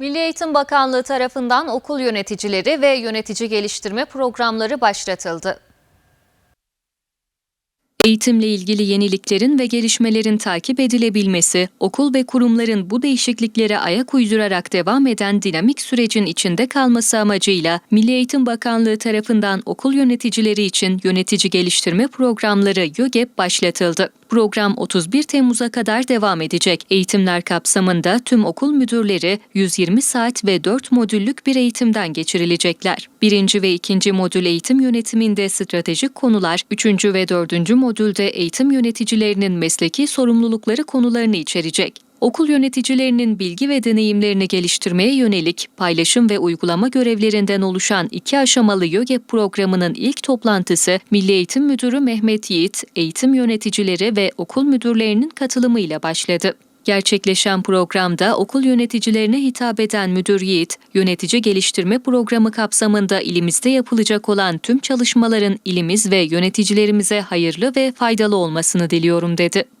Milli Eğitim Bakanlığı tarafından okul yöneticileri ve yönetici geliştirme programları başlatıldı. Eğitimle ilgili yeniliklerin ve gelişmelerin takip edilebilmesi, okul ve kurumların bu değişikliklere ayak uydurarak devam eden dinamik sürecin içinde kalması amacıyla Milli Eğitim Bakanlığı tarafından okul yöneticileri için yönetici geliştirme programları YÖGEP başlatıldı. Program 31 Temmuz'a kadar devam edecek. Eğitimler kapsamında tüm okul müdürleri 120 saat ve 4 modüllük bir eğitimden geçirilecekler. Birinci ve ikinci modül eğitim yönetiminde stratejik konular, üçüncü ve dördüncü modülde eğitim yöneticilerinin mesleki sorumlulukları konularını içerecek. Okul yöneticilerinin bilgi ve deneyimlerini geliştirmeye yönelik paylaşım ve uygulama görevlerinden oluşan iki aşamalı YÖGEP programının ilk toplantısı Milli Eğitim Müdürü Mehmet Yiğit, eğitim yöneticileri ve okul müdürlerinin katılımıyla başladı. Gerçekleşen programda okul yöneticilerine hitap eden Müdür Yiğit, yönetici geliştirme programı kapsamında ilimizde yapılacak olan tüm çalışmaların ilimiz ve yöneticilerimize hayırlı ve faydalı olmasını diliyorum dedi.